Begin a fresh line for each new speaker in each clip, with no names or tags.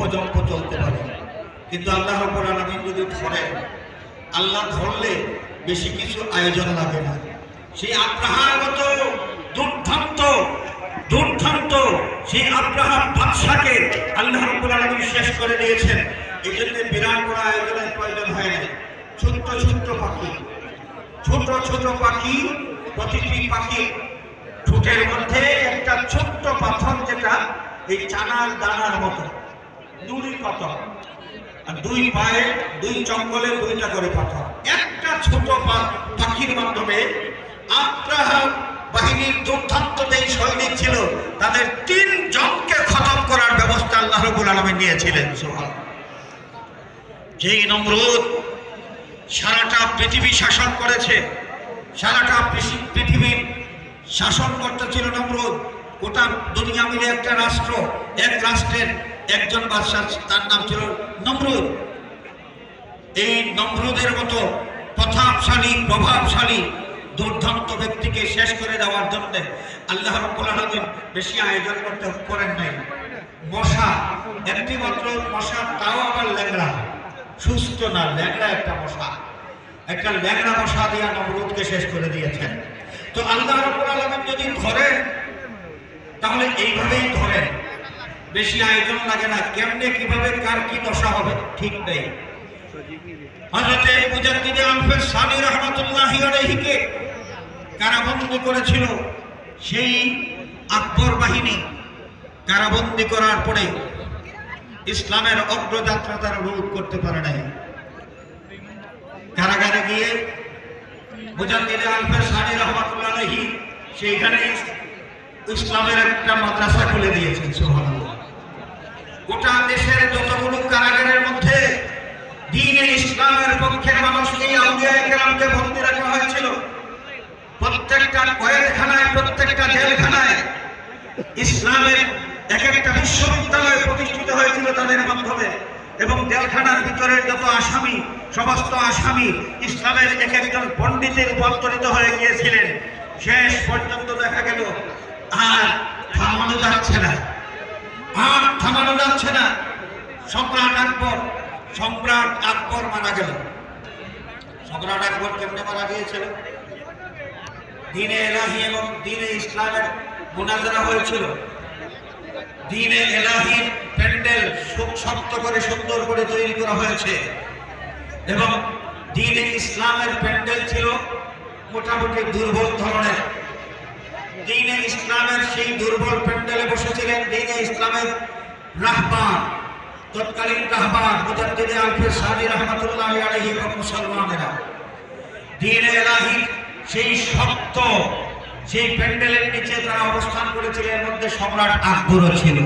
লম্পজম্প চলতে পারে। কিন্তু আল্লাহ রব্বুল আলামিন যদি ধরেন আল্লাহ ধরলে বেশি কিছু আয়োজন লাগে না। সেই আব্রাহার মতো দুর্ধান্ত দুর্ধান্ত সেই আব্রাহাম বাদশাকে আল্লাহ রব্বুল আলামিন শেষ করে দিয়েছেন। এই জন্য বিরাট কোনো আয়োজনের প্রয়োজন হয় না ছোট্ট ছোট্ট পাখি ছোট ছোট পাখি, প্রতিটি পাখি ঠোঁটের মধ্যে একটা ছোট্ট পাথর যেটা এই চানার দানার মতো। নুড়ি পাথর। আর দুই পায়ে, দুই চঙ্গলে দুইটা করে পাথর। একটা ছোট পাখির মাধ্যমে আব্রাহাম বাহিনীর দুর্দান্ত যেই সৈনিক ছিল, তাদের তিন জনকে খতম করার ব্যবস্থা আল্লাহ রবুল আলমী নিয়েছিলেন সুবহান। যেই নমরুদ সারাটা পৃথিবী শাসন করেছে, সারাটা পৃথিবীর শাসন করতে ছিল নমরুদ। গোটা দুনিয়া মিলে একটা রাষ্ট্র, এক রাষ্ট্রের একজন বাদশাহ, তার নাম ছিল নমরুদ। এই নমরুদের মতো প্রতাপশালী, প্রভাবশালী দুর্দান্ত ব্যক্তিকে শেষ করে দেওয়ার জন্য আল্লাহ রব্বুল আলামিন বেশি আয়োজন করতে করেন নাই। মশা, একটি মাত্র মশা, তাও আবার ল্যাংড়া। সুস্থ না, ল্যাংড়া একটা মশা। একটা ল্যাংড়া মশা দিয়া নমরুদকে শেষ করে দিয়েছেন। তো আল্লাহ রব্বুল আলামিন যদি ধরেন, তাহলে এইভাবেই ধরেন। বেশি আয়োজন লাগে না। কেমনে কীভাবে, কার কি দশা হবে, ঠিক নেই। হযরতে মুজাদ্দিদ আলফের সানি রহমাতুল্লাহি আলাইহিকে কারাবন্দী করেছিল। সেই আকবর বাহিনী কারাবন্দী করার পরে ইসলামের অগ্রযাত্রা তারা রোধ করতে পারে নাই। কারাগারে গিয়ে মুজাদ্দিদ আলফের সানি রহমাতুল্লাহ আলাইহি, সেইখানে ইসলামের একটা মাদ্রাসা খুলে দিয়েছেন গোটা দেশের যতগুলো কারাগারের মধ্যে দিনে ইসলামের পক্ষের মানুষকে আউলিয়া কেরামকে বন্দী রাখা হয়েছিল, প্রত্যেকটা কয়েকখানায়, প্রত্যেকটা জেলখানায় ইসলামের এক একটা বিশ্ববিদ্যালয় প্রতিষ্ঠিত হয়েছিল তাদের মাধ্যমে, এবং জেলখানার ভিতরের যত আসামি, সমস্ত আসামি ইসলামের এক একজন পণ্ডিতে রূপান্তরিত হয়ে গিয়েছিলেন। শেষ পর্যন্ত দেখা গেল সম্রাট আকবর সম্রাট আকবর মারা গেল। সম্রাট আকবর কেমনে মারা গিয়েছিল? দিনে এলাহি এবং দিনে ইসলামের মোনাজারা হয়েছিল। দিনে এলাহির প্যান্ডেল শক্ত করে, সুন্দর করে তৈরি করা হয়েছে। এবং দিনে ইসলামের প্যান্ডেল ছিল মোটামুটি দুর্বল ধরনের। দিনে ইসলামের সেই দুর্বল প্যান্ডেলে বসেছিলেন দিনে ইসলামের রাহবার। তৎকালীন রাহবার মুজাদ্দিদে আলফে সাদি রহমতুল্লাহ আলাইহি এবং মুসলমানেরা। দিনে এলাহি, সেই শক্ত সেই প্যান্ডেলের নিচে তারা অবস্থান করেছিলেন এর মধ্যে সম্রাট আকবরও ছিল।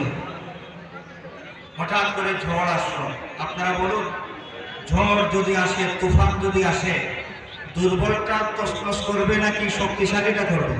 হঠাৎ করে ঝড় আসলো আপনারা বলুন, ঝড় যদি আসে, তুফান যদি আসে দুর্বলটা তসনস করবে নাকি শক্তিশালীটা করবে?